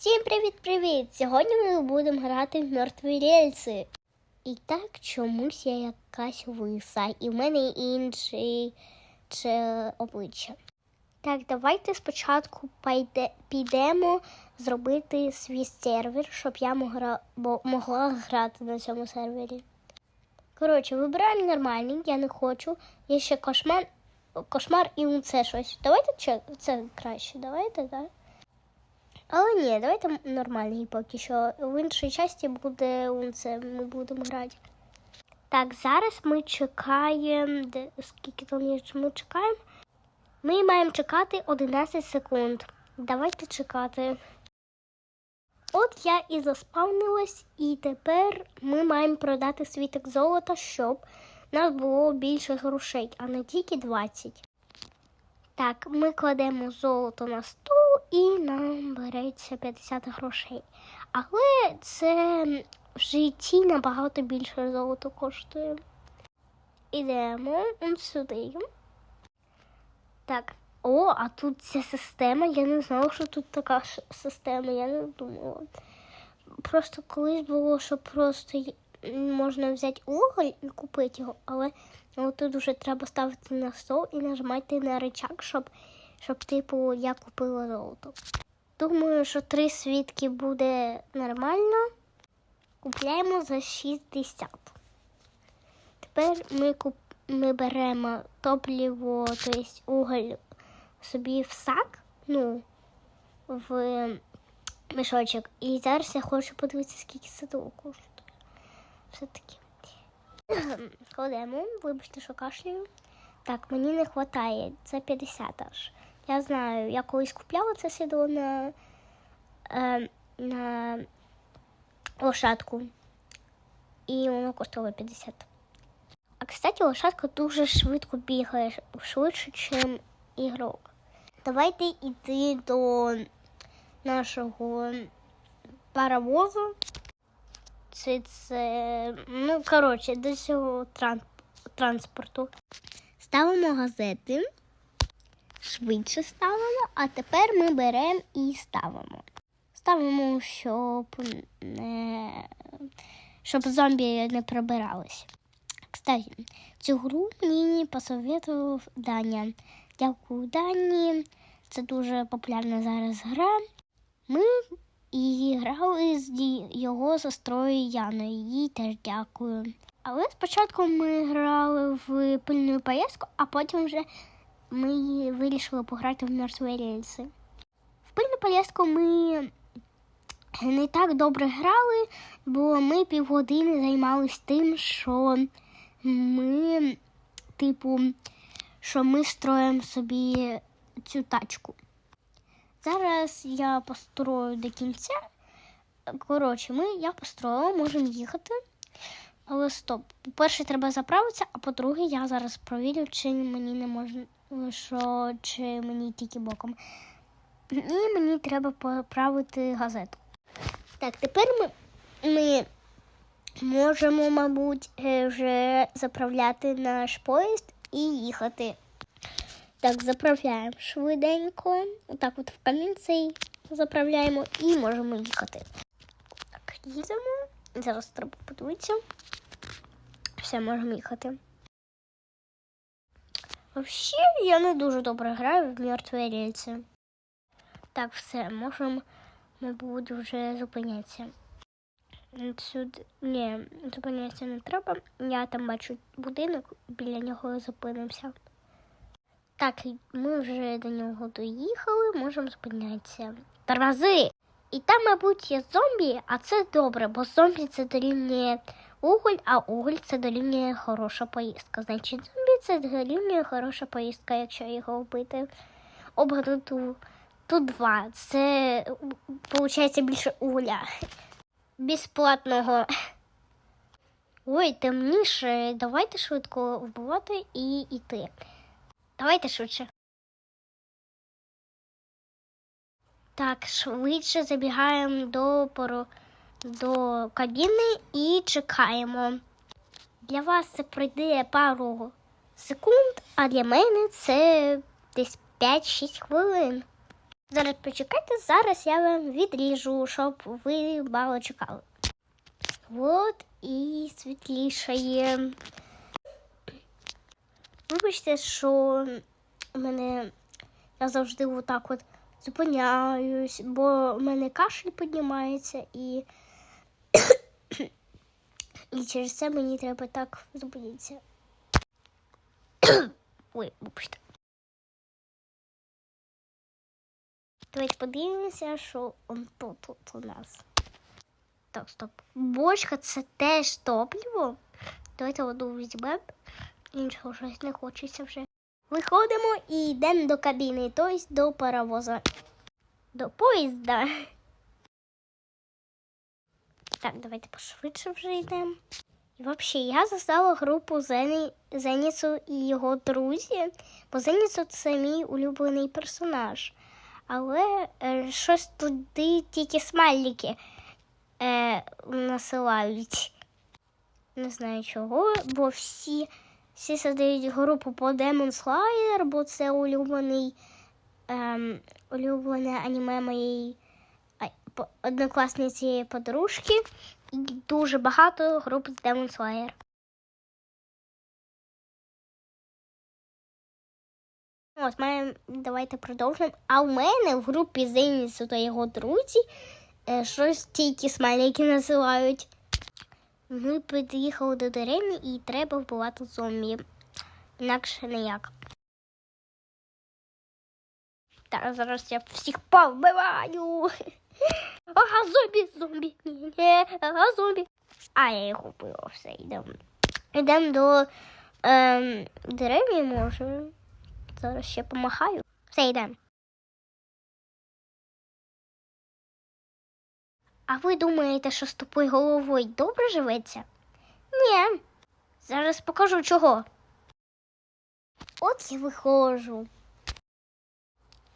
Всім привіт-привіт! Сьогодні ми будемо грати в мертві рельси. І так чомусь я якась лиса, і в мене інше чи обличчя. Так, давайте спочатку пайде- підемо зробити свій сервер, щоб я могла, бо, могла грати на цьому сервері. Коротше, вибираємо нормальний, я не хочу. Є ще кошмар, кошмар і це щось. Давайте це краще, давайте, так? Але ні, давайте нормальний поки що. В іншій часті буде це ми будемо грати. Так, зараз ми чекаємо. Де, скільки там ми чекаємо? Ми маємо чекати 11 секунд. Давайте чекати. От я і заспавнилась, і тепер ми маємо продати світок золота, щоб нас було більше грошей, а не тільки 20. Так, ми кладемо золото на стол і нам береться 50 грошей. Але це в житті набагато більше золото коштує. Ідемо сюди. Так. О, а тут ця система. Я не знала, що тут така система, я не думала. Просто колись було, що просто можна взяти уголь і купити його, але тут вже треба ставити на стол і нажимати на рычаг, щоб, щоб типу, я купила золото. Думаю, що три свідки буде нормально. Купляємо за 60. Тепер ми, куп... ми беремо топливо, тобто уголь собі в сак, ну, в мішочок. І зараз я хочу подивитися, скільки це того коштує. Все-таки. Кладемо, вибачте, що кашляю. Так, мені не вистачає. Це 50 аж. Я знаю, я колись купляла це сідло на, е, на лошадку. І воно коштувало 50. А кстати, лошадка дуже швидко бігає, швидше, ніж ігрок. Давайте йти до нашого паровозу. Це, це, ну, коротше, до цього транспорту. Ставимо газети, швидше ставимо, а тепер ми беремо і ставимо. Ставимо, щоб, не, щоб зомбі не пробирались. Кстати, цю гру мені посоветував Даня. Дякую, Дані. Це дуже популярна зараз гра. Ми і грали з його сестрою Яною. Їй теж дякую. Але спочатку ми грали в пильну поїздку, а потім вже ми вирішили пограти в мертві рельси. В пильну поїздку ми не так добре грали, бо ми півгодини займалися тим, що ми, типу, що ми строїмо собі цю тачку. Зараз я построю до кінця. Коротше, ми, я построїла, можемо їхати. Але стоп. По-перше, треба заправитися, а по-друге, я зараз провірю, чи мені не можна, що чи мені тільки боком. І мені треба поправити газету. Так, тепер ми, ми можемо, мабуть, е, вже заправляти наш поїзд і їхати. Так, заправляємо швиденько. Отак от в камінці заправляємо і можемо їхати. Так, їдемо. Зараз треба подивитися. Все, можемо їхати. Взагалі, я не дуже добре граю в мертві рельси. Так, все, можемо, мабуть, вже зупинятися. Сюди. Ні, зупинятися не треба. Я там бачу будинок, біля нього зупинимося. Так, ми вже до нього доїхали, можемо зупинятися. Тормози! І там, мабуть, є зомбі, а це добре, бо зомбі це дорівнює уголь, а уголь це дорівнює хороша поїздка. Значить, зомбі це дорівнює хороша поїздка, якщо його вбити. Обгаду ту, тут два. Це виходить більше угля. Безплатного. Ой, темніше. Давайте швидко вбивати і йти. Давайте швидше. Так, швидше забігаємо до пору до кабіни і чекаємо. Для вас це пройде пару секунд, а для мене це десь 5-6 хвилин. Зараз почекайте, зараз я вам відріжу, щоб ви мало чекали. От і світлішає. Вибачте, що мене я завжди отак от зупиняюсь, бо в мене кашель піднімається і, і через це мені треба так зупинитися. Ой, вибачте. Давайте подивимося, що он тут, тут у нас. Так, стоп. Бочка це теж топливо. Давайте одну візьмемо. Іншого щось не хочеться вже. Виходимо і йдемо до кабіни, тобто до паровоза. До поїзда. Так, давайте пошвидше вже йдемо. І взагалі, я застала групу Зені... Зеніцу і його друзі, бо Зеніцу це мій улюблений персонаж. Але е, щось туди тільки смайлики е, насилають. Не знаю чого, бо всі, всі создають групу по Demon Slayer, бо це улюблений, ем, улюблене аніме моєї однокласниці подружки. І дуже багато груп з Demon Slayer. От, маємо, давайте продовжимо. А в мене в групі Зенісу та його друзі е, щось тільки смайлики називають. Ми під'їхали до деревні і треба вбивати зомбі. Інакше ніяк. Так, зараз я всіх повбиваю. Ага, зомбі, зомбі. Ні, ага, зомбі. А, я їх убила, все, йдемо. Йдемо до ем, деревні, може. Зараз ще помахаю. Все, йдемо. А ви думаєте, що з тупою головою добре живеться? Ні. Зараз покажу чого. От я виходжу.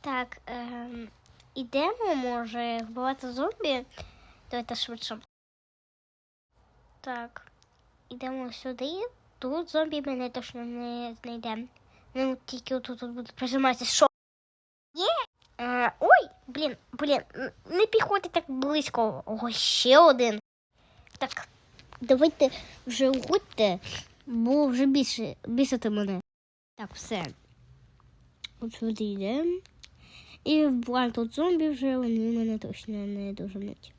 Так, ем, ідемо, може, вбивати зомбі. Давайте швидше. Так, ідемо сюди. Тут зомбі мене точно не знайде. Ну, тільки тут, тут буде прижиматися. Що? Є? Е, ой, блін, блін, не підходьте так близько. Ого, ще один. Так, давайте вже уходьте, бо вже більше бісити мене. Так, все. От сюди йдемо. І вбиваємо тут зомбі вже, вони мене точно не доженуть.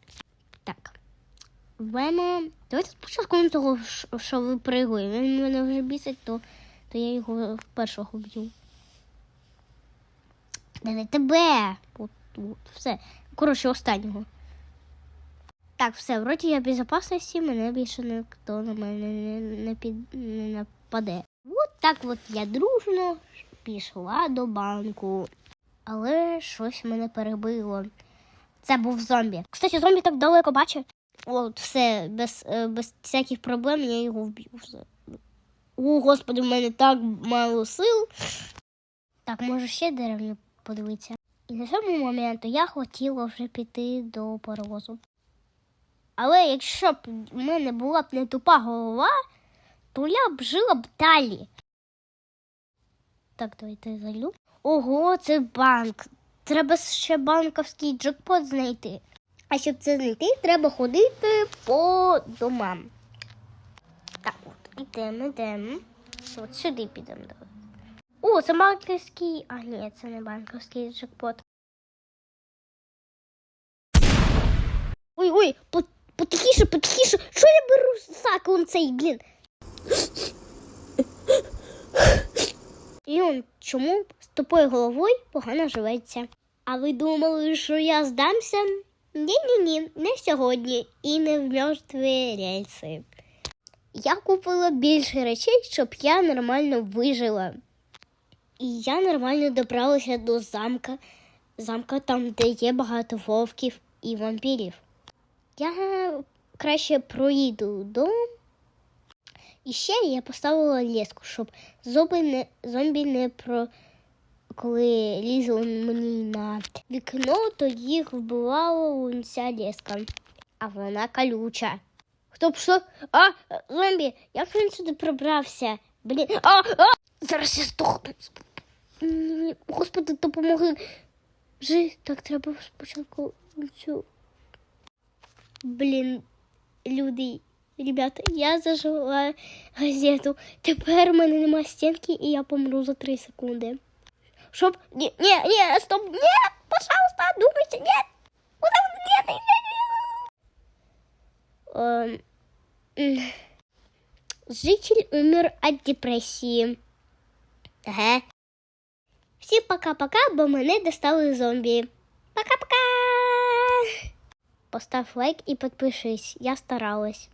Так. Вбиваємо. Давайте спочатку на того, що- випригує. Він мене вже бісить, то, то я його першого б'ю. Не тебе. От, от, все. Коротше, останнього. Так, все, вроді я в безопасності, мене більше ніхто на мене не, не, під, не нападе. От так от я дружно пішла до банку. Але щось мене перебило. Це був зомбі. Кстати, зомбі так далеко бачив. От, все, без, е, без всяких проблем я його вб'ю. О, господи, в мене так мало сил. Так, може ще деревню подивитися. І на цьому моменту я хотіла вже піти до паровозу. Але якщо б в мене була б не тупа голова, то я б жила б далі. Так, давайте залю. Ого, це банк. Треба ще банковський джекпот знайти. А щоб це знайти, треба ходити по домам. Так, от, ідемо, йдемо. От сюди підемо. О, це банківський. А, ні, це не банківський джекпот. Ой, ой, по- потихіше, потихіше. Що я беру сакон цей, блін? І он чому з тупою головою погано живеться? А ви думали, що я здамся? Ні-ні-ні, не сьогодні і не в мертві рельси. Я купила більше речей, щоб я нормально вижила. І я нормально добралася до замка. Замка там, де є багато вовків і вампірів. Я краще проїду дом. І ще я поставила леску, щоб зомбі не, зомбі не про. Коли лізли мені на вікно, то їх вбивала ця леска. А вона колюча. Хто б що? А, зомбі, як він сюди пробрався? Блін. А, а! Зараз я здохну. Господи, допомоги. Жи, так треба спочатку цю. Блін, люди, ребята, я зажила газету. Тепер у мене нема стінки і я помру за 3 секунди. Щоб. Ні, ні, ні, стоп, ні, пожалуйста, думайте, ні. Куда вы, нет, нет, нет. Эм, м. Житель умер от депресії. Ага. Всім пока-пока, бо мене достали зомбі. Пока-пока. Постав лайк і підпишись. Я старалась.